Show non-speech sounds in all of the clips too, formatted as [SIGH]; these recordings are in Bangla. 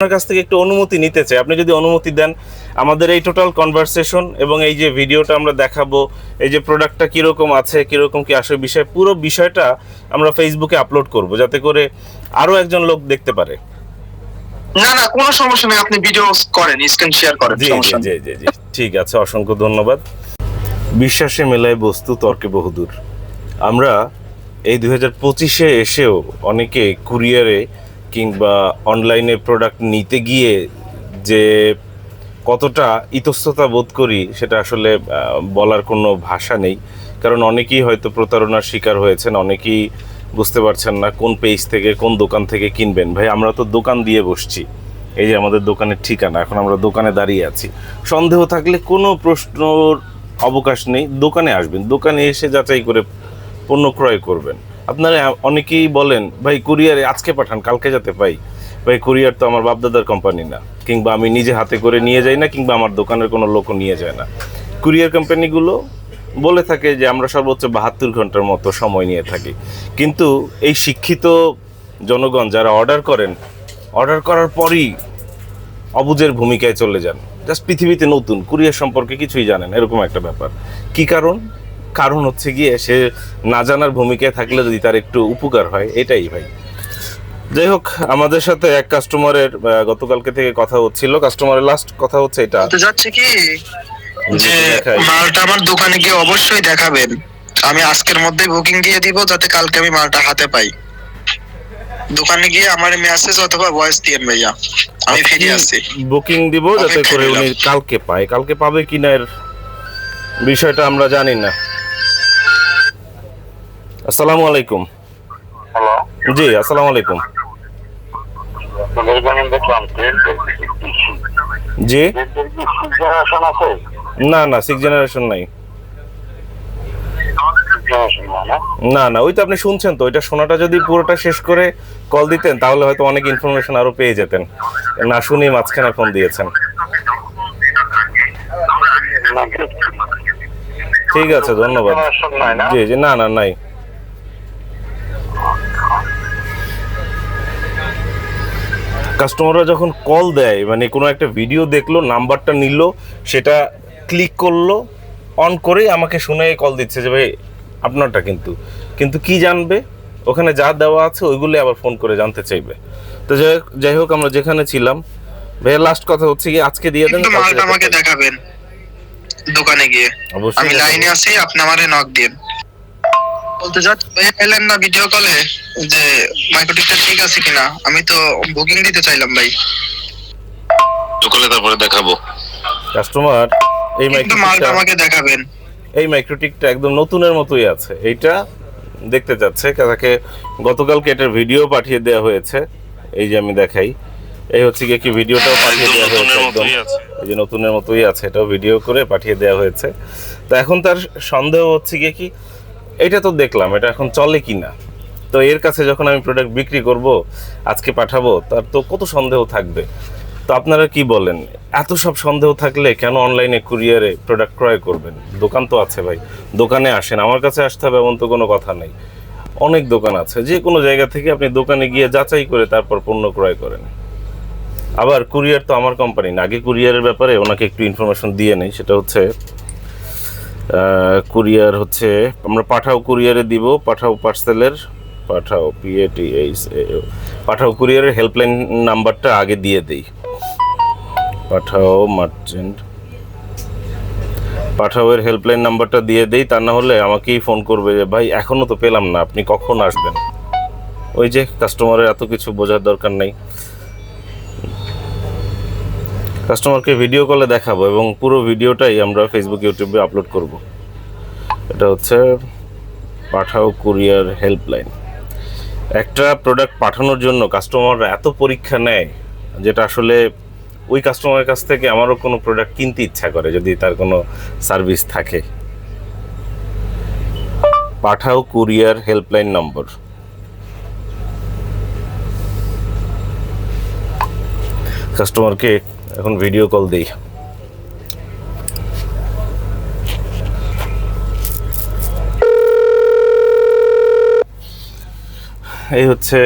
আপনার কাছ থেকে একটু অনুমতি নিতে চাই। আপনি যদি অনুমতি দেন আমাদের এই টোটাল কনভারসেশন এবং এই যে ভিডিওটা আমরা দেখাবো এই যে প্রোডাক্টটা কীরকম আছে কীরকম কি আসে বিষয় পুরো বিষয়টা আমরা ফেসবুকে আপলোড করব যাতে করে আরও একজন লোক দেখতে পারে। না না কোনো সমস্যা নেই আপনি ভিডিও করেন স্ক্রিন শেয়ার করেন জি জি সমস্যা জি জি জি ঠিক আছে অসংখ্য ধন্যবাদ। বিশ্বাসে মেলায় বস্তু তর্কে বহুদূর। আমরা এই দুই হাজার পঁচিশে এসেও অনেকে কুরিয়ারে কিংবা অনলাইনে প্রোডাক্ট নিতে গিয়ে যে কতটা ইতস্ততা বোধ করি, সেটা আসলে বলার কোনো ভাষা নেই। কারণ অনেকেই হয়তো প্রতারণার শিকার হয়েছেন, অনেকেই বুঝতে পারছেন না কোন পেজ থেকে, কোন দোকান থেকে কিনবেন। ভাই, আমরা তো দোকান দিয়ে বসছি। এই যে আমাদের দোকানের ঠিকানা, এখন আমরা দোকানে দাঁড়িয়ে আছি। সন্দেহ থাকলে কোনো প্রশ্নর অবকাশ নেই, দোকানে আসবেন। দোকানে এসে যাচাই করে পণ্য ক্রয় করবেন। আপনারা অনেকেই বলেন, ভাই, কুরিয়ারে আজকে পাঠান, কালকে যাতে পাই। ভাই, কুরিয়ার তো আমার বাপদাদার কোম্পানি না। কিংবা আমি নিজে হাতে করে নিয়ে যাই না, কিংবা আমার দোকানের কোনো লোকও নিয়ে যায় না। কুরিয়ার কোম্পানিগুলো বলে থাকে যে, আমরা সর্বোচ্চ বাহাত্তর ঘণ্টার মতো সময় নিয়ে থাকি। কিন্তু এই শিক্ষিত জনগণ যারা অর্ডার করেন অর্ডার করার পরই অবুজের ভূমিকায় চলে যান। জাস্ট পৃথিবীতে নতুন, কুরিয়ার সম্পর্কে কিছুই জানেন এরকম একটা ব্যাপার। কি কারণ? কারণ হচ্ছে গিয়ে সে না জানার ভূমিকায় থাকলে যদি তার একটু উপকার হয় এটাই ভাই। যাই হোক আমাদের সাথে এক কাস্টমারের গতকালকে থেকে কথা হচ্ছিল। কাস্টমারের লাস্ট কথা হচ্ছে এটা। বলতে যাচ্ছে কি যে মালটা আমার দোকানে গিয়ে অবশ্যই দেখাবেন। আমি আজকের মধ্যে বুকিং দিয়ে দিব যাতে কালকে আমি মালটা হাতে পাই। দোকানে গিয়ে আমার মেসেজ অথবা ভয়েস দিয়েন ভাইয়া। আমি ফিরে আসছি। বুকিং দিব যাতে করে উনি কালকে পায়। কালকে পাবে কিনা এর বিষয়টা আমরা জানি না। আসসালামু আলাইকুম। হ্যালো জি আসসালামু আলাইকুম। জি? না না সিক্স জেনারেশন নাই। না না? ওই তো আপনি শুনছেন তো ওইটা শোনাটা যদি পুরোটা শেষ করে কল দিতেন তাহলে হয়তো অনেক ইনফরমেশন আরও পেয়ে যেতেন। না শুনি মাঝখানে ফোন দিয়েছেন। ঠিক আছে ধন্যবাদ। জি জি না না নাই। কাস্টমাররা যখন কল দেয় মানে কোনো একটা ভিডিও দেখল নাম্বারটা নিল সেটা ক্লিক করল অন করেই আমাকে শুনে কল দিচ্ছে যে ভাই আপনারটা কিন্তু। কিন্তু কি জানবে? ওখানে যা দেওয়া আছে ওইগুলো আবার ফোন করে জানতে চাইবে। তো যাই হোক- যাই হোক আমরা যেখানে ছিলাম ভাইয়া লাস্ট কথা হচ্ছে কি আজকে দিয়ে দেন আমাকে দেখাবেন দোকানে গিয়ে। অবশ্যই আমি লাইনে আছি আপনি আমারে নক দিন বলতে যাচ্ছি না ভিডিও কলে যে মাইক্রোটিকটা ঠিক আছে কিনা? আমি তো বুকিং দিতে চাইলাম ভাই। তারপরে দেখাবো। কাস্টমার এই আমাকে দেখাবেন। এই মাইক্রোটিকটা একদম নতুনের মতোই আছে। এইটা দেখতে চাচ্ছে তাকে গতকালকে এটার ভিডিও পাঠিয়ে দেওয়া হয়েছে। এই যে আমি দেখাই। এই হচ্ছে গিয়ে কি ভিডিওটাও পাঠিয়ে দেওয়া হয়েছে একদম। এই যে নতুনের মতোই আছে এটাও ভিডিও করে পাঠিয়ে দেওয়া হয়েছে। তো এখন তার সন্দেহ হচ্ছে গিয়ে কি এটা তো দেখলাম, এটা এখন চলে কি না তো এর কাছে যখন আমি প্রোডাক্ট বিক্রি করব, আজকে পাঠাবো, তার তো কত সন্দেহ থাকবে। তো আপনারা কি বলেন? এত সব সন্দেহ থাকলে কেন অনলাইনে কুরিয়ারে প্রোডাক্ট ক্রয় করবেন? দোকান তো আছে ভাই, দোকানে আসেন, আমার কাছে আসতে হবে এমন তো কোনো কথা নেই। অনেক দোকান আছে, যে কোনো জায়গা থেকে আপনি দোকানে গিয়ে যাচাই করে তারপর পণ্য ক্রয় করেন। আবার কুরিয়ার তো আমার কোম্পানি না, আগে কুরিয়ারের ব্যাপারে ওনাকে একটু ইনফরমেশন দিয়ে নেই, সেটা হচ্ছে কুরিয়ার হচ্ছে, আমরা পাঠাও কুরিয়ারে দিব, পাঠাও পার্সেলের, পাঠাও পিএটি এইচ পাঠাও কুরিয়ারের হেল্পলাইন নাম্বারটা আগে দিয়ে দেই। পাঠাও মার্চেন্ট। পাঠাওয়ের হেল্পলাইন নাম্বারটা দিয়ে দেই, তা না হলে আমাকেই ফোন করবে যে, ভাই এখনও তো পেলাম না, আপনি কখন আসবেন? ওই যে, কাস্টমারের এত কিছু বোঝার দরকার নেই। কাস্টমারকে ভিডিও কলে দেখাবো এবং পুরো ভিডিওটাই আমরা ফেসবুক ইউটিউবে আপলোড করব। এটা হচ্ছে পাঠাও কুরিয়ার হেল্পলাইন একটা প্রোডাক্ট পাঠানোর জন্য কাস্টমাররা এত পরীক্ষা নেয়, যেটা আসলে ওই কাস্টমারের কাছ থেকে আমারও কোনো প্রোডাক্ট কিনতে ইচ্ছা করে যদি তার কোনো সার্ভিস থাকে। পাঠাও কুরিয়ার হেল্পলাইন নম্বর কাস্টমারকে এখন ভিডিও কল দিই। এই হচ্ছে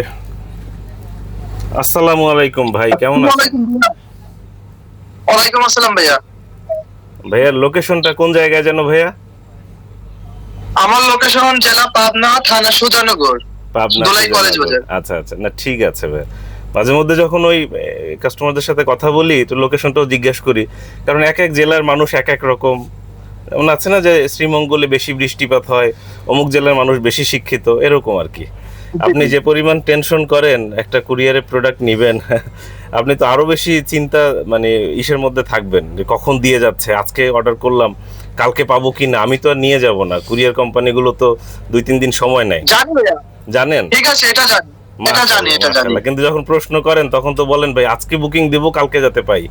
আসসালামু আলাইকুম ভাই কেমন আছেন? ওয়ালাইকুম আসসালাম ভাইয়া। ভাইয়ার লোকেশনটা কোন জায়গায় যেন ভাইয়া? আমার লোকেশন জেলা পাবনা থানা সুজানগর পাবনা দোলাই কলেজ বাজার। আচ্ছা আচ্ছা। না ঠিক আছে ভাই মাঝে মধ্যে যখন ওই কাস্টমারদের সাথে কথা বলি তো লোকেশনটাও জিজ্ঞেস করি। কারণ এক এক জেলার মানুষ এক এক রকম। যেমন আছে না যে শ্রীমঙ্গলে বেশি বৃষ্টিপাত হয় অমুক জেলার মানুষ বেশি শিক্ষিত এরকম আর কি। আপনি যে পরিমাণ টেনশন করেন একটা কুরিয়ারে প্রোডাক্ট নেবেন আপনি তো আরও বেশি চিন্তা মানে ইসের মধ্যে থাকবেন যে কখন দিয়ে যাচ্ছে আজকে অর্ডার করলাম কালকে পাবো কি না আমি তো আর নিয়ে যাব না। কুরিয়ার কোম্পানিগুলো তো দুই তিন দিন সময় নেয়। জানেন? ঠিক আছে এটা জানি। এটা জানি এটা জানি। কিন্তু যখন প্রশ্ন করেন তখন তো বলেন ভাই আজকে বুকিং দেবো কালকে যাতে পাই।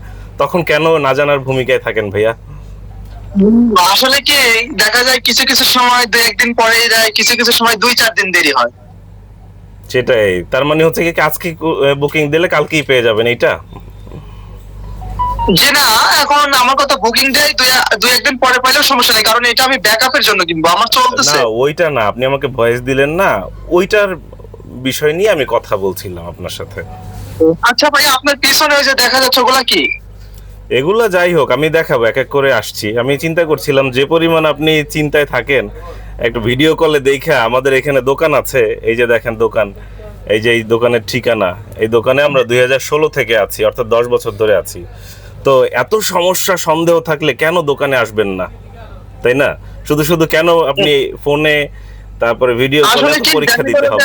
তখন কেন না জানার ভূমিকায় থাকেন ভাইয়া? আসলে কি দেখা যায় কিছু কিছু সময় দুই একদিন পরে যায় কিছু কিছু সময় দুই চার দিন দেরি হয়। সেটাই। তার মানে হচ্ছে কি আজকে বুকিং দিলে কালকেই পেয়ে যাবেন এইটা? যে না এখন আমার কথা বুকিং দেয় দুই দুই একদিন পরে পাইলেও সমস্যা নেই কারণ এটা আমি ব্যাকআপের জন্য কিনবো আমার চলতেছে। না ওইটা না আপনি আমাকে ভয়েস দিলেন না ওইটার বিষয় নিয়ে আমি কথা বলছিলাম আপনার সাথে। আচ্ছা ভাই আপনার পিছনে ওই যে দেখা যাচ্ছে ওগুলা কি? এগুলা যাই হোক আমি দেখাবো এক এক করে আসছি। আমি চিন্তা করছিলাম যে পরিমাণ আপনি চিন্তায় থাকেন একটু ভিডিও কলে দেখে আমাদের এখানে দোকান আছে। এই যে দেখেন দোকান এই যে এই দোকানের ঠিকানা এই দোকানে আমরা দুই হাজার ষোলো থেকে আছি অর্থাৎ দশ বছর ধরে আছি। তো এত সমস্যা সন্দেহ থাকলে কেন দোকানে আসবেন না? তাই না? শুধু শুধু কেন আপনি ফোনে তারপরে ভিডিও কলে তো পরীক্ষা দিতে হবে।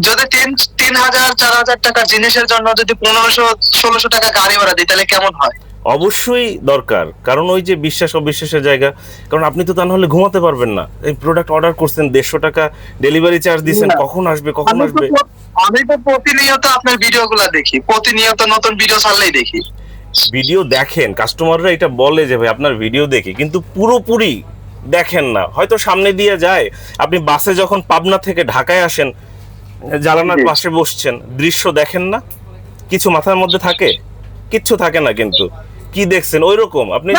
যদি তিন- তিন হাজার চার হাজার টাকার জিনিসের জন্য যদি পনেরোশো ষোলোশো টাকা গাড়ি ভাড়া দিই তাহলে কেমন হয়? অবশ্যই দরকার। কারণ ওই যে বিশ্বাস অবিশ্বাসের জায়গা। কারণ আপনি তো তা নাহলে ঘুমাতে পারবেন না। এই প্রোডাক্ট অর্ডার করছেন দেড়শো টাকা ডেলিভারি চার্জ দিচ্ছেন কখন আসবে কখন আসবে? আমি তো প্রতিনিয়ত আপনার ভিডিও গুলা দেখি। প্রতিনিয়ত নতুন ভিডিও ছাড়লেই দেখি। ভিডিও দেখেন। কাস্টমাররা এটা বলে যে ভাই আপনার ভিডিও দেখি। কিন্তু পুরোপুরি দেখেন না। হয়তো সামনে দিয়ে যায়। আপনি বাসে যখন পাবনা থেকে ঢাকায় আসেন জানালার পাশে বসছেন দৃশ্য দেখেন না? কিছু মাথার মধ্যে থাকে? কিচ্ছু থাকে না কিন্তু। কি দেখছেন? ওই রকম আপনি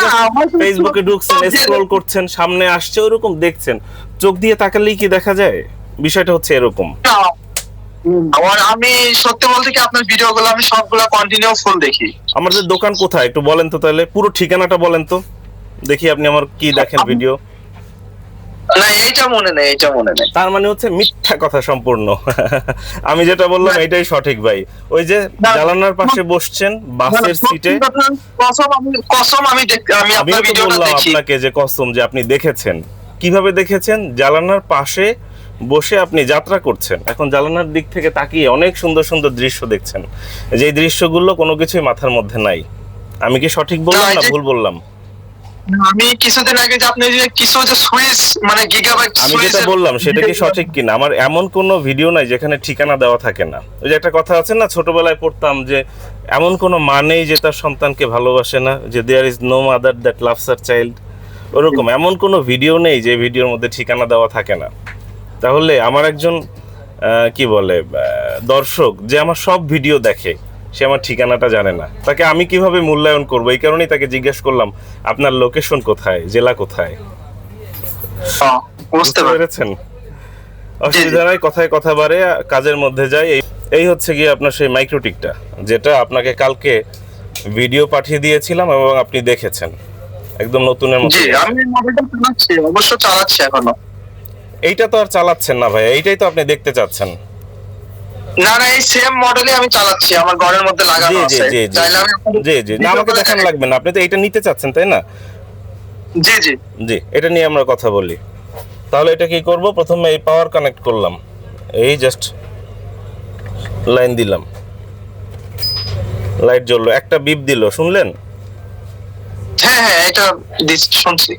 ফেসবুকে ঢুকছেন স্ক্রল করছেন সামনে আসছে ওইরকম দেখছেন। চোখ দিয়ে তাকালেই কি দেখা যায়? বিষয়টা হচ্ছে এরকম। আমার আমি সত্যি বলতে কি আপনার ভিডিও গুলো আমি সবগুলো কন্টিনিউ ফুল দেখি। আমাদের দোকান কোথায়? একটু বলেন তো তাহলে। পুরো ঠিকানাটা বলেন তো। দেখি আপনি আমার কি দেখেন ভিডিও না এইটা মনে নেই এইটা মনে নেই। তার মানে হচ্ছে মিথ্যা কথা সম্পূর্ণ। [LAUGHS] আমি যেটা বললাম এটাই সঠিক ভাই। ওই যে। জানালার পাশে বসছেন বাসের সিটে। কসম আমি কসম আমি আমি আপনার ভিডিওটা দেখি। আপনাকে যে কসম যে আপনি দেখেছেন। কীভাবে দেখেছেন? জানালার পাশে বসে আপনি যাত্রা করছেন। এখন জানালার দিক থেকে তাকিয়ে অনেক সুন্দর সুন্দর দৃশ্য দেখছেন। যে দৃশ্যগুলো কোনো কিছুই মাথার মধ্যে নাই। আমি কি সঠিক বললাম না, ভুল বললাম? আমি কিছুদিন আগে যে আপনি যে কিছু যে সুইচ মানে গিগাবাইট আমি যেটা বললাম সেটা কি সঠিক কিনা? আমার এমন কোনো ভিডিও নাই যেখানে ঠিকানা দেওয়া থাকে না। ওই যে একটা কথা আছে না ছোটবেলায় পড়তাম যে এমন কোনো মা নেই যে তার সন্তানকে ভালোবাসে না যে there is no mother that loves her child ওরকম এমন কোনো ভিডিও নেই যে ভিডিওর মধ্যে ঠিকানা দেওয়া থাকে না। তাহলে আমার একজন কি বলে দর্শক যে আমার সব ভিডিও দেখে সে আমার ঠিকানাটা জানে না। তাকে আমি কীভাবে মূল্যায়ন করব? এই কারণেই তাকে জিজ্ঞেস করলাম আপনার লোকেশন কোথায়? জেলা কোথায়? বুঝতে বুঝতে পেরেছেন? অসুবিধা নাই কথায় কথা বাড়ে কাজের মধ্যে যায় এই এই হচ্ছে গিয়ে আপনার সেই মাইক্রোটিকটা যেটা আপনাকে কালকে ভিডিও পাঠিয়ে দিয়েছিলাম এবং আপনি দেখেছেন। একদম নতুনের মতো। আমি মোবাইলটা চালাচ্ছি অবশ্য চালাচ্ছি এখনও। এইটা তো আর চালাচ্ছেন না ভাই এইটাই তো আপনি দেখতে চাচ্ছেন। না না এই সেম মডেলই আমি চালাচ্ছি আমার ঘরের মধ্যে লাগানো আছে। জি জি। জি জি না আমাকে দেখান লাগবে না আপনি তো এইটা নিতে চাচ্ছেন তাই না? জি জি। জি এটা নিয়ে আমরা কথা বলি। তাহলে এটা কি করব? প্রথমে এই পাওয়ার কানেক্ট করলাম। এই জাস্ট লাইন দিলাম। লাইট জ্বললো একটা বিপ দিল শুনলেন? হ্যাঁ হ্যাঁ এটা শুনছি।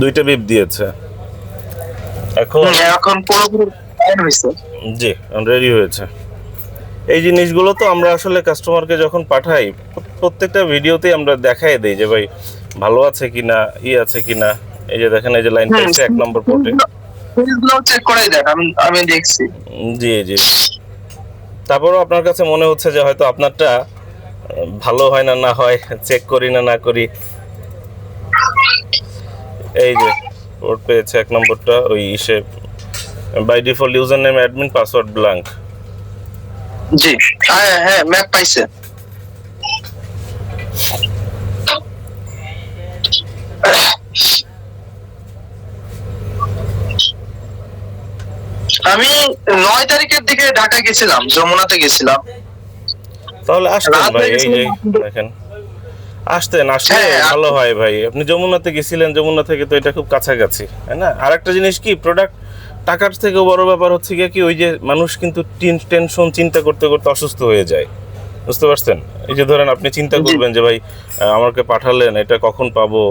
দুইটা বিপ দিয়েছে। এখন হুম, এখন পুরোপুরি হয়েছে। জি রেডি হয়েছে। এই জিনিসগুলো তো আমরা আসলে কাস্টমারকে যখন পাঠাই প্রত্যেকটা ভিডিওতেই আমরা দেখাই দিই যে ভাই ভালো আছে কিনা? ই আছে কিনা? এই যে দেখেন এই যে লাইন পেয়েছে এক নম্বর পোর্টে চেক করে দেন আমি আমি দেখছি। জি জি তারপরও আপনার কাছে মনে হচ্ছে যে হয়তো আপনারটা ভালো হয় না না হয় চেক করি না না করি। এই যে পোর্ট পেয়েছে এক নম্বরটা ওই ইসে by default user name admin password blank জি হ্যাঁ হ্যাঁ ম্যাপ পাইছে। আমি নয় তারিখের দিকে ঢাকা গেছিলাম যমুনাতে গেছিলাম। তাহলে রাত ভাই এই যে দেখেন। আসতেন আসলে হ্যাঁ, ভালো হয় ভাই। আপনি যমুনাতে গেছিলেন যমুনা থেকে তো এটা খুব কাছাকাছি তাই না? আর একটা জিনিস কি প্রোডাক্ট টাকার থেকেও বড় ব্যাপার হচ্ছে গিয়ে কি ওই যে মানুষ কিন্তু টেনশন চিন্তা করতে করতে অসুস্থ হয়ে যায়। বুঝতে পারছেন? এই যে ধরেন আপনি চিন্তা করবেন যে ভাই আমাকে পাঠালেন এটা কখন পাবো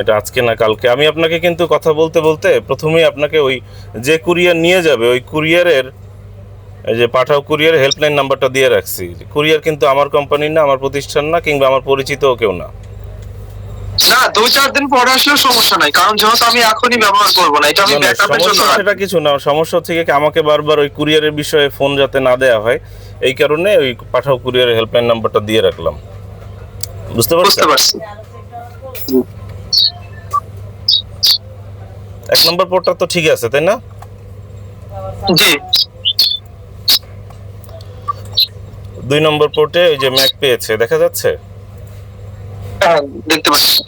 এটা আজকে না কালকে? আমি আপনাকে কিন্তু কথা বলতে বলতে প্রথমেই আপনাকে ওই যে কুরিয়ার নিয়ে যাবে ওই কুরিয়ারের এই যে পাঠাও কুরিয়ার হেল্পলাইন নাম্বারটা দিয়ে রাখছি। কুরিয়ার কিন্তু আমার কোম্পানির না আমার প্রতিষ্ঠান না কিংবা আমার পরিচিত কেউ না। না দুই চার দিন পরে আসলেও সমস্যা নাই কারণ যেহেতু আমি এখনই ব্যবহার করব না এটা আমি ব্যাকআপের জন্য সেটা কিছু না সমস্যা হচ্ছে কি আমাকে বারবার ওই কুরিয়ারের বিষয়ে ফোন যাতে না দেওয়া হয় এই কারণে ওই পাঠাও কুরিয়ারের হেল্পলাইন নাম্বারটা দিয়ে রাখলাম। বুঝতে বুঝতে পারছি। এক নম্বর পোর্টটা তো ঠিক আছে তাই না? জি। দুই নম্বর পোর্টে ওই যে ম্যাক পেয়েছে দেখা যাচ্ছে? হ্যাঁ দেখতে পাচ্ছি।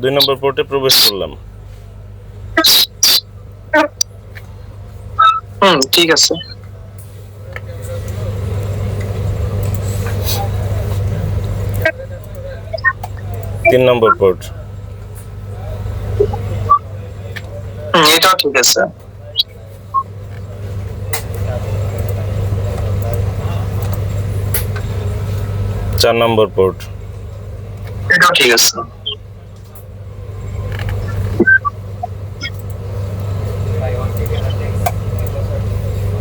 দুই নম্বর পোর্টে প্রবেশ করলাম। হুম ঠিক আছে। তিন নম্বর পোর্ট এটাও ঠিক আছে। চার নম্বর পোর্ট এটাও ঠিক আছে।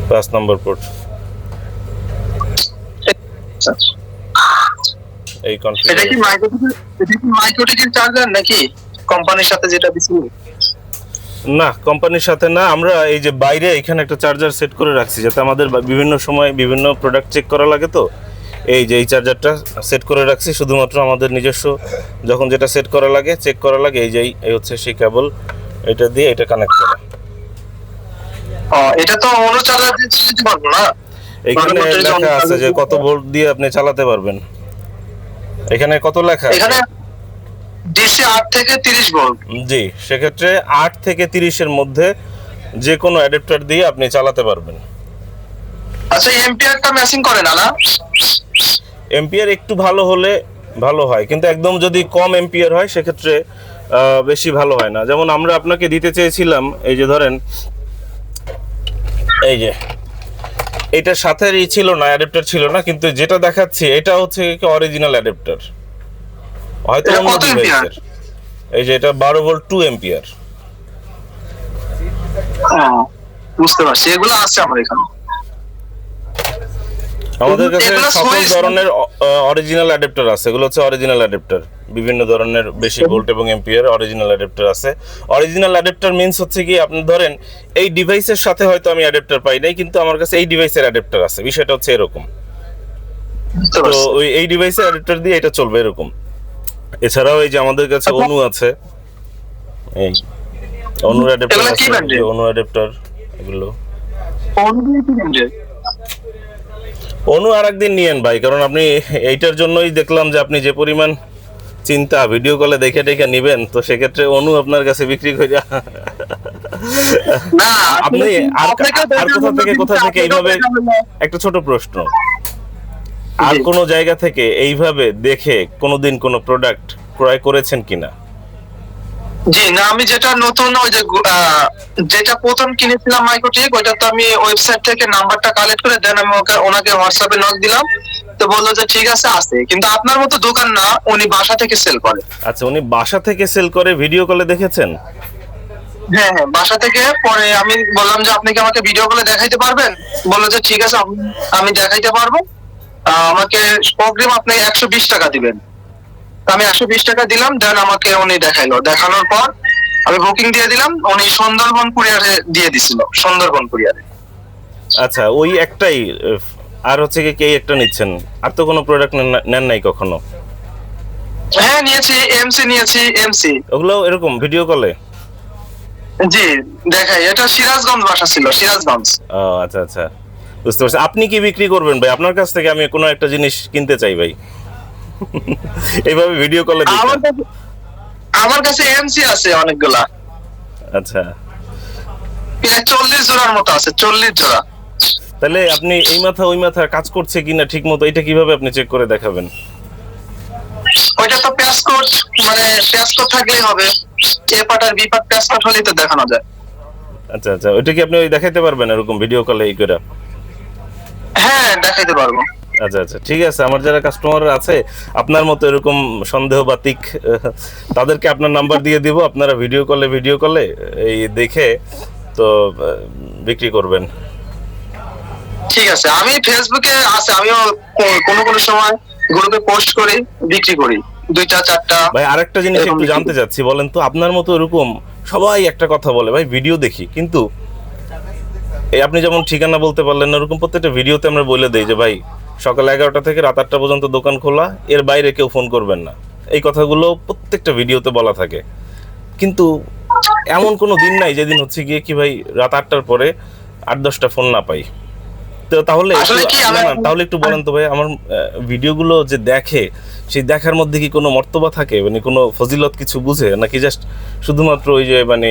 পাঁচ নম্বর পোর্ট এই কনফিগার এটা কি মাইক্রোটিটির চার্জার নাকি? কোম্পানির সাথে যেটা দিছিল না কোম্পানির সাথে না আমরা এই যে বাইরে এখানে একটা চার্জার সেট করে রাখছি যাতে আমাদের বিভিন্ন সময় বিভিন্ন প্রোডাক্ট চেক করা লাগে তো। এই যে এই চার্জারটা সেট করে রাখছি শুধুমাত্র আমাদের নিজস্ব যখন যেটা সেট করা লাগে চেক করা লাগে এই যে এই- হচ্ছে সেই কেবল এটা দিয়ে এটা কানেক্ট করা। এটা তো অন্য চার্জার দিয়ে চালাতে পারব না? এখানে লেখা আছে যে কত ভোল্ট দিয়ে আপনি চালাতে পারবেন। এখানে কত লেখা আছে? এখানে ডিসি আট থেকে তিরিশ ভোল্ট জি সেক্ষেত্রে আট থেকে তিরিশের মধ্যে যে কোনো অ্যাডাপ্টার দিয়ে আপনি চালাতে পারবেন। আচ্ছা এম্পিয়ারটা ম্যাচিং করে না না? এম্পিয়ার একটু ভালো হলে ভালো হয়। কিন্তু একদম যদি কম এম্পিয়ার হয় সেক্ষেত্রে বেশি ভালো হয় না। যেমন আমরা আপনাকে দিতে চেয়েছিলাম এই যে ধরেন এই যে এটার সাথে ই ছিল না অ্যাডাপ্টার ছিল না কিন্তু যেটা দেখাচ্ছি এটা হচ্ছে কি অরিজিনাল অ্যাডাপ্টার হয়তো অন্য? ডিভাইসের এই যে এটা বারো ভোল্ট টু এম্পিয়ার বুঝতে পারছি। এগুলো আছে আমার এখানে। আমাদের কাছে সকল ধরনের অরিজিনাল অ্যাডাপ্টার আছে। এগুলো হচ্ছে অরিজিনাল অ্যাডাপ্টার বিভিন্ন ধরনের বেশি ভোল্ট এবং এম্পিয়ার অরিজিনাল অ্যাডাপ্টার আছে। অরিজিনাল অ্যাডাপ্টার মিন্স হচ্ছে কি আপনি ধরেন এই ডিভাইসের সাথে হয়তো আমি অ্যাডাপ্টার পাই নাই কিন্তু আমার কাছে এই ডিভাইসের অ্যাডাপ্টার আছে। বিষয়টা হচ্ছে এরকম। তো ওই এই ডিভাইসের অ্যাডাপ্টার দিয়ে এটা চলবে এরকম। এছাড়াও এই যে আমাদের কাছে আচ্ছা। অনু আছে। এই অনুর অ্যাডাপ্টার আছে brand এর? এই অনু অ্যাডাপ্টার এগুলো। অনুযায়ী কি range-এর? অনু আর একদিন নিয়েন ভাই কারণ আপনি এইটার জন্যই দেখলাম যে আপনি যে পরিমাণ চিন্তা ভিডিও কলে দেখে দেখে নিবেন তো সেক্ষেত্রে অনু আপনার কাছে বিক্রি করে আপনি আর কোথা থেকে কোথা থেকে এইভাবে একটা ছোট প্রশ্ন। আর কোনো জায়গা থেকে এইভাবে দেখে কোনোদিন কোনো প্রোডাক্ট ক্রয় করেছেন কিনা? জি না আমি যেটা নতুন ওই যে যেটা প্রথম কিনেছিলাম মাইক্রোটেক ওইটা তো আমি ওয়েবসাইট থেকে নাম্বারটা কালেক্ট করে দেন আমি ওকে ওনাকে হোয়াটসঅ্যাপে নক দিলাম। তো বলল যে ঠিক আছে আছে কিন্তু আপনার মতো দোকান না উনি বাসা থেকে সেল করে। আচ্ছা উনি বাসা থেকে সেল করে ভিডিও কলে দেখেছেন? হ্যাঁ হ্যাঁ বাসা থেকে। পরে আমি বললাম যে আপনি কি আমাকে ভিডিও কলে দেখাইতে পারবেন? বলল যে ঠিক আছে আমি- দেখাইতে পারব। আমাকে অগ্রিম আপনি একশো বিশ টাকা দিবেন। আমি একশো বিশ টাকা দিলাম দেন আমাকে উনি দেখাইলো। দেখানোর পর আমি বুকিং দিয়ে দিলাম উনি সুন্দরবন কুরিয়ারে দিয়ে দিছিল সুন্দরবন কুরিয়ারে আচ্ছা ওই একটাই আর হচ্ছে কি কে একটা নিচ্ছেন? আর তো কোনো প্রোডাক্ট নেন নাই কখনো? হ্যাঁ নিয়েছি এমসি নিয়েছি এমসি ওগুলো এরকম ভিডিও কলে জি দেখাই এটা সিরাজগঞ্জ বাসা ছিল সিরাজগঞ্জ। ও আচ্ছা আচ্ছা। বুঝতে পারছি। আপনি কি বিক্রি করবেন ভাই? আপনার কাছ থেকে আমি কোনো একটা জিনিস কিনতে চাই ভাই। এইভাবে ভিডিও কলে আমার কাছে আমার কাছে এমসি আছে অনেকগুলা। আচ্ছা। চল্লিশ জোড়ার মতো আছে চল্লিশ জোড়া। তাহলে আপনি এই মাথা ওই মাথা কাজ করছে কিনা ঠিক মতো এটা কীভাবে আপনি চেক করে দেখাবেন? ওইটা তো প্যাসকোট মানে প্যাসকোট থাকলেই হবে। এ পাট আর বি পাট প্যাসকোট হলেই তো দেখানো যায়। আচ্ছা আচ্ছা ওইটা কি আপনি ওই দেখাইতে পারবেন এরকম ভিডিও কলে এই করে? হ্যাঁ দেখাইতে পারব। আচ্ছা আচ্ছা ঠিক আছে। আমার যারা কাস্টমার আছে আপনার মতো এরকম সন্দেহ বাতিক তাদেরকে আপনার নাম্বার [LAUGHS] দিয়ে দিব। আপনারা ভিডিও কলে ভিডিও কলে এই দেখে তো বিক্রি করবেন। ঠিক আছে। আমি ফেসবুকে আছে আমিও কোনো কোনো সময় গ্রুপে পোস্ট করি বিক্রি করি। দুইটা চারটা ভাই আরেকটা জিনিস একটু জানতে চাচ্ছি বলেন তো আপনার মতো এরকম সবাই একটা কথা বলে ভাই ভিডিও দেখি। কিন্তু এই আপনি যেমন ঠিকানা বলতে পারলেন না ওরকম প্রত্যেকটা ভিডিওতে আমরা বলে দেই যে ভাই সকাল এগারোটা থেকে রাত আটটা পর্যন্ত দোকান খোলা এর বাইরে কেউ ফোন করবেন না। এই কথাগুলো প্রত্যেকটা ভিডিওতে বলা থাকে। কিন্তু এমন কোনো দিন নাই যেদিন হচ্ছে গিয়ে কি ভাই রাত আটটার পরে আট দশটা ফোন না পাই। তো তাহলে তাহলে একটু বলেন তো ভাই আমার ভিডিওগুলো যে দেখে সেই দেখার মধ্যে কি কোনো মর্তবা থাকে? মানে কোনো ফজিলত কিছু বুঝে? নাকি জাস্ট শুধুমাত্র ওই যে মানে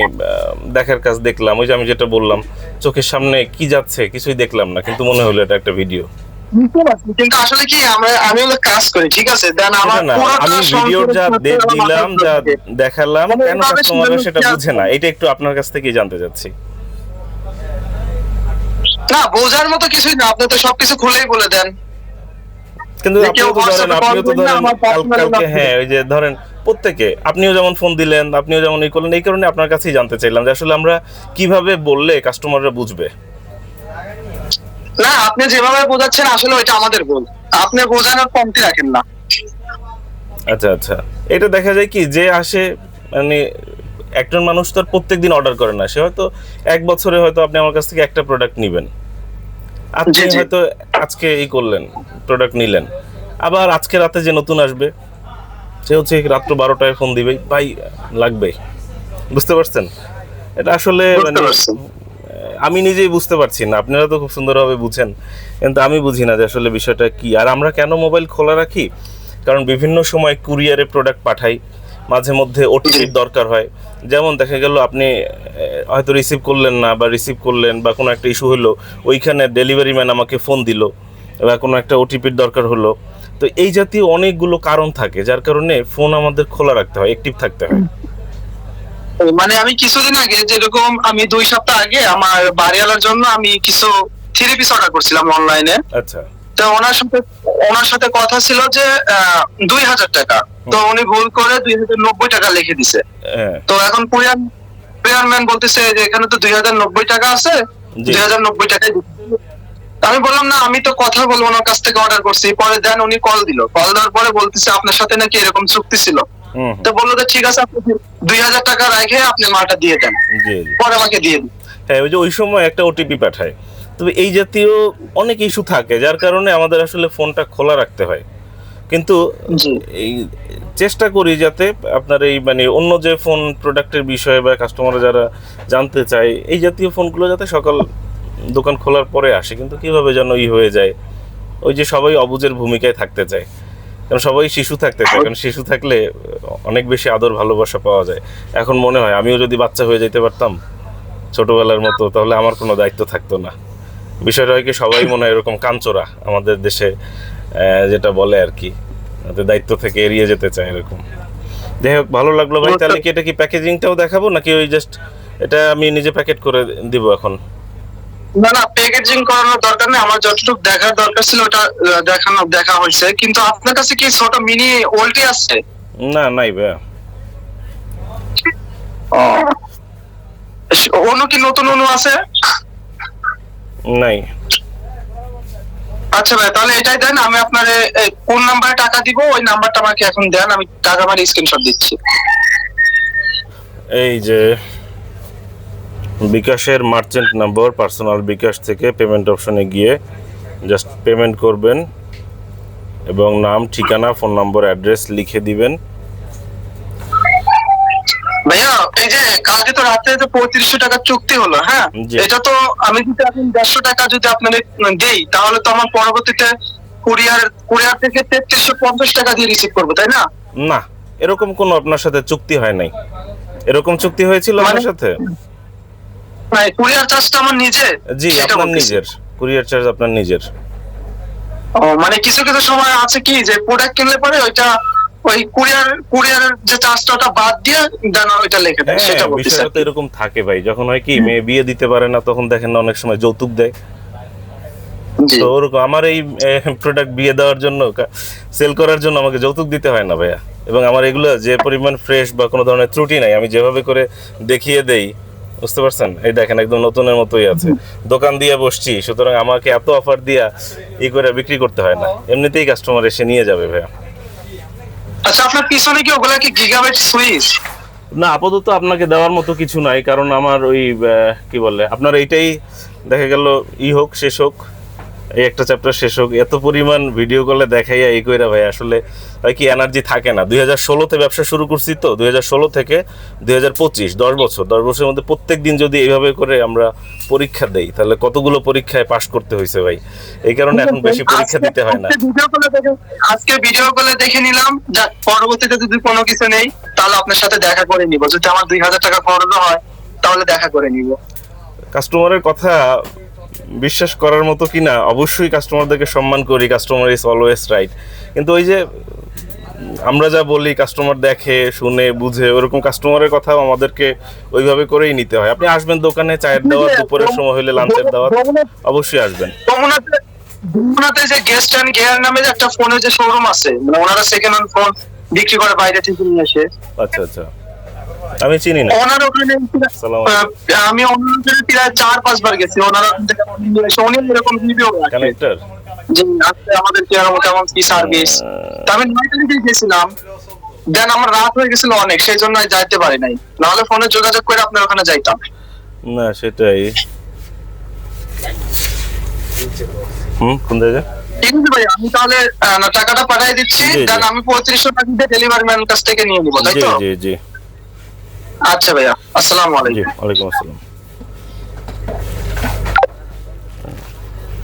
দেখার কাজ দেখলাম ওই যে আমি যেটা বললাম চোখের সামনে কি যাচ্ছে কিছুই দেখলাম না কিন্তু মনে হলো এটা একটা ভিডিও। কিন্তু আসলে কি আমরা আমি হলো কাজ করি ঠিক আছে? দেন আমার না আমি ভিডিও যা দিলাম যা দেখালাম কেন কাস্টমাররা সেটা বুঝে না? এটা একটু আপনার কাছ থেকেই জানতে চাচ্ছি। না বোঝার মতো কিছুই না আপনি তো সবকিছু খুলেই বলে দেন। কিন্তু আপনিও তো ধরেন আপনিও তো ধরেন কালকে হ্যাঁ ওই যে ধরেন প্রত্যেকে আপনিও যেমন ফোন দিলেন আপনিও যেমন এই করলেন এই কারণে আপনার কাছেই জানতে চাইলাম যে আসলে আমরা কীভাবে বললে কাস্টমাররা বুঝবে? না আপনি যেভাবে বোঝাচ্ছেন আসলে ওইটা আমাদের ভুল। আপনি বোঝানোর কমতি রাখেন না। আচ্ছা আচ্ছা। এটা দেখা যায় কি যে আসে মানে একজন মানুষ তো আর প্রত্যেকদিন অর্ডার করে না। সে হয়তো এক বছরে হয়তো আপনি আমার কাছ থেকে একটা প্রোডাক্ট নেবেন। আপনি। হয়তো আজকে এই করলেন প্রোডাক্ট নিলেন। আবার আজকে রাতে যে নতুন আসবে সে হচ্ছে রাত্র বারোটায় ফোন দিবে ভাই লাগবে বুঝতে পারছেন? এটা আসলে মানে। আমি নিজেই বুঝতে পারছি না। আপনারা তো খুব সুন্দরভাবে বুঝেন। কিন্তু আমি বুঝি না যে আসলে বিষয়টা কি। আর আমরা কেন মোবাইল খোলা রাখি? কারণ বিভিন্ন সময় কুরিয়ারে প্রোডাক্ট পাঠাই, মাঝে মধ্যে ওটিপির দরকার হয়। যেমন দেখা গেল আপনি হয়তো রিসিভ করলেন না বা রিসিভ করলেন বা কোনো একটা ইস্যু হলো, ওইখানে ডেলিভারি ম্যান আমাকে ফোন দিল বা কোনো একটা ওটিপির দরকার হলো। তো এই জাতীয় অনেকগুলো কারণ থাকে, যার কারণে ফোন আমাদের খোলা রাখতে হয় অ্যাক্টিভ থাকতে হয়। মানে আমি কিছুদিন আগে যেরকম আমি দুই সপ্তাহ আগে আমার বাড়িওয়ালার জন্য আমি কিছু থ্রি পিস অর্ডার করছিলাম অনলাইনে আচ্ছা। তো ওনার সাথে ওনার সাথে কথা ছিল যে দুই হাজার টাকা। তো উনি ভুল করে দুই হাজার নব্বই টাকা লিখে দিছে। হ্যাঁ। তো এখন কুরিয়ার কুরিয়ার ম্যান বলতেছে যে এখানে তো দুই হাজার নব্বই টাকা আছে দুই হাজার নব্বই দিতে আমি বললাম না আমি তো কথা বলব ওনার কাছ থেকে অর্ডার করছি। পরে দেন উনি কল দিল। কল দেওয়ার পরে বলতেছে আপনার সাথে নাকি এরকম চুক্তি ছিল। তো বলল যে ঠিক আছে আপনি দুই হাজার টাকা রেখে আপনি মালটা দিয়ে দেন। পরে আমাকে দিয়ে দিন। হ্যাঁ ওই যে ওই সময় একটা ওটিপি পাঠায়। তবে এই জাতীয় অনেক ইস্যু থাকে যার কারণে আমাদের আসলে ফোনটা খোলা রাখতে হয়। কিন্তু এই চেষ্টা করি যাতে আপনার এই মানে অন্য যে ফোন প্রোডাক্টের বিষয়ে বা কাস্টমাররা যারা জানতে চায় এই জাতীয় ফোনগুলো যাতে সকাল দোকান খোলার পরে আসে। কিন্তু কীভাবে যেন ই হয়ে যায় ওই যে সবাই অবুজের ভূমিকায় থাকতে চায়। কারণ সবাই শিশু থাকতে চায়, কারণ শিশু থাকলে অনেক বেশি আদর ভালোবাসা পাওয়া যায়। এখন মনে হয়, আমিও যদি বাচ্চা হয়ে যেতে পারতাম ছোটবেলার মতো, তাহলে আমার কোনো দায়িত্ব থাকতো না। বিষয়টা হয় কি, সবাই মনে হয় এরকম কাঞ্চোরা আমাদের দেশে যেটা বলে আর কি দায়িত্ব থেকে এড়িয়ে যেতে চায় এরকম। যাই হোক, ভালো লাগল ভাই। তাহলে কি এটা কি প্যাকেজিংটাও দেখাবো, নাকি ওই জাস্ট এটা আমি নিজে প্যাকেট করে দিব এখন? না না প্যাকেজিং করানোর দরকার নেই। আমার যতটুকু দেখার দরকার ছিল ওটা দেখানো দেখা হয়েছে। কিন্তু আপনার কাছে কি ছোট মিনি ওল্টি আছে? না নাই ভাইয়া। অন্য কি নতুন অনু আছে? নাই। আচ্ছা ভাই তাহলে এটাই দেন। আমি আপনার কোন নাম্বারে টাকা দিব ওই নাম্বারটা আমাকে এখন দেন। আমি টাকা মানে স্ক্রিনশট দিচ্ছি। এই যে বিকাশের মার্চেন্ট নাম্বার পার্সোনাল বিকাশ থেকে পেমেন্ট অপশনে গিয়ে জাস্ট পেমেন্ট করবেন এবং নাম ঠিকানা ফোন নম্বর অ্যাড্রেস লিখে দিবেন। ভাইয়া এই যে কালকে তো রাত্রে তো পঁয়ত্রিশশো টাকার চুক্তি হলো হ্যাঁ? এটা তো আমি যদি এখন দেড়শো টাকা যদি আপনাদের দেই তাহলে তো আমার পরবর্তীতে কুরিয়ার কুরিয়ার থেকে তেত্রিশশো পঞ্চাশ টাকা দিয়ে রিসিভ করব তাই না? না এরকম কোনো আপনার সাথে চুক্তি হয় নাই। এরকম চুক্তি হয়েছিল আপনার মানে- সাথে? কুরিয়ার চার্জটা আমার নিজে জি আপনার নিজের। কুরিয়ার চার্জ আপনার নিজের। ও, মানে কিছু কিছু সময় আছে কি যে প্রোডাক্ট কিনলে পরে ওইটা ওই কুরিয়ার কুরিয়ারের যে চার্জটা ওটা বাদ দিয়ে দেন ওইটা লিখে দেয় সেটা হ্যাঁ বিষয়টা তো এরকম থাকে ভাই। যখন হয় কি মেয়ে বিয়ে দিতে পারে না তখন দেখেন অনেক সময় যৌতুক দেয়। তো ওরকম আমার এই প্রোডাক্ট বিয়ে দেওয়ার জন্য সেল করার জন্য আমাকে যৌতুক দিতে হয় না ভাইয়া। এবং আমার এগুলো যে পরিমাণ ফ্রেশ বা কোনো ধরনের ত্রুটি নাই আমি যেভাবে করে দেখিয়ে দেই বুঝতে পারছেন? এই দেখেন একদম নতুনের মতোই আছে। দোকান দিয়ে বসছি সুতরাং আমাকে এত অফার দিয়া ই করে বিক্রি করতে হয় না। এমনিতেই কাস্টমার এসে নিয়ে যাবে ভাইয়া। আচ্ছা আপনার পিছনে কি ওগুলা কি গিগাবাইট সুইচ না আপাতত আপনাকে দেওয়ার মতো কিছু নাই কারণ আমার ওই কি বলে আপনার এইটাই দেখা গেল ই হোক শেষ হোক। এই একটা চ্যাপ্টার শেষ হোক এত পরিমাণ ভিডিও কলে দেখাইয়া এই কইরা ভাই আসলে হয় কি এনার্জি থাকে না। দুই হাজার ষোলোতে ব্যবসা শুরু করছি তো দুই হাজার ষোলো থেকে দুই হাজার পঁচিশ দশ বছর। দশ বছরের মধ্যে প্রত্যেক দিন যদি এইভাবে করে আমরা পরীক্ষা দেই তাহলে কতগুলো পরীক্ষায় পাশ করতে হয়েছে ভাই? এই কারণে এখন বেশি পরীক্ষা দিতে হয় না। আজকে ভিডিও কলে দেখে আজকে ভিডিও কলে দেখে নিলাম পরবর্তীতে যদি কোনো কিছু নেই তাহলে আপনার সাথে দেখা করে নিব। যদি আমার দুই হাজার টাকা খরচ হয় তাহলে দেখা করে নিব। কাস্টমারের কথা বিশ্বাস করার মতো কিনা অবশ্যই কাস্টমারদেরকে সম্মান করি কাস্টমার ইজ অলওয়েজ রাইট কিন্তু ওই যে আমরা যা বলি কাস্টমার দেখে শুনে বুঝে ওরকম কাস্টমারের কথাও আমাদেরকে ওইভাবে করেই নিতে হয়। আপনি আসবেন দোকানে চায়ের দেওয়ার দুপুরের সময় হলে লাঞ্চের দেওয়ার অবশ্যই আসবেন। যমুনাতে যে গেস্ট অ্যান্ড গেয়ার নামে যে একটা ফোনের যে শোরুম আছে মানে ওনারা সেকেন্ড হ্যান্ড ফোন বিক্রি করে বাইরে থেকে নিয়ে আসে। আচ্ছা আচ্ছা। আমি চিনি না। ওনার ওখানে আমি ওনার ওখানে প্রায় চার পাঁচবার গেছি। ওনারা ওখান এরকম ভিডিও কানেক্টর যে আজকে আমাদের কেমন কেমন কি সার্ভিস আমি নয় তারিখে গেছিলাম। দেন আমার রাত হয়ে গেছিল অনেক সেই জন্য যাইতে পারি নাই। নাহলে ফোনে যোগাযোগ করে আপনার ওখানে যাইতাম। না সেটাই। হুম কোন জায়গা ঠিক আছে ভাই আমি তাহলে টাকাটা পাঠিয়ে দিচ্ছি। দেন আমি পঁয়ত্রিশশো টাকা দিয়ে ডেলিভারি ম্যান কাছ থেকে নিয়ে নিবো তাই তো? জি জি। আচ্ছা ভাইয়া, আসসালামু আলাইকুম। ওয়ালাইকুম আসসালাম।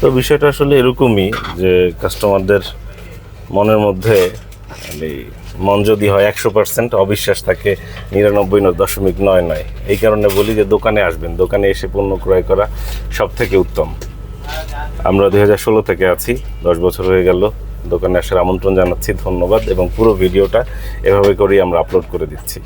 তো বিষয়টা আসলে এরকমই যে কাস্টমারদের মনের মধ্যে এই মন যদি হয় একশো পার্সেন্ট অবিশ্বাস থাকে নিরানব্বই দশমিক নয় নয়। এই কারণে বলি যে দোকানে আসবেন, দোকানে এসে পণ্য ক্রয় করা সব থেকে উত্তম। আমরা দুই হাজার ষোলো থেকে আছি, দশ বছর হয়ে গেল, দোকানে আসার আমন্ত্রণ জানাচ্ছি, ধন্যবাদ, এবং পুরো ভিডিওটা এভাবে করেই আমরা আপলোড করে দিচ্ছি।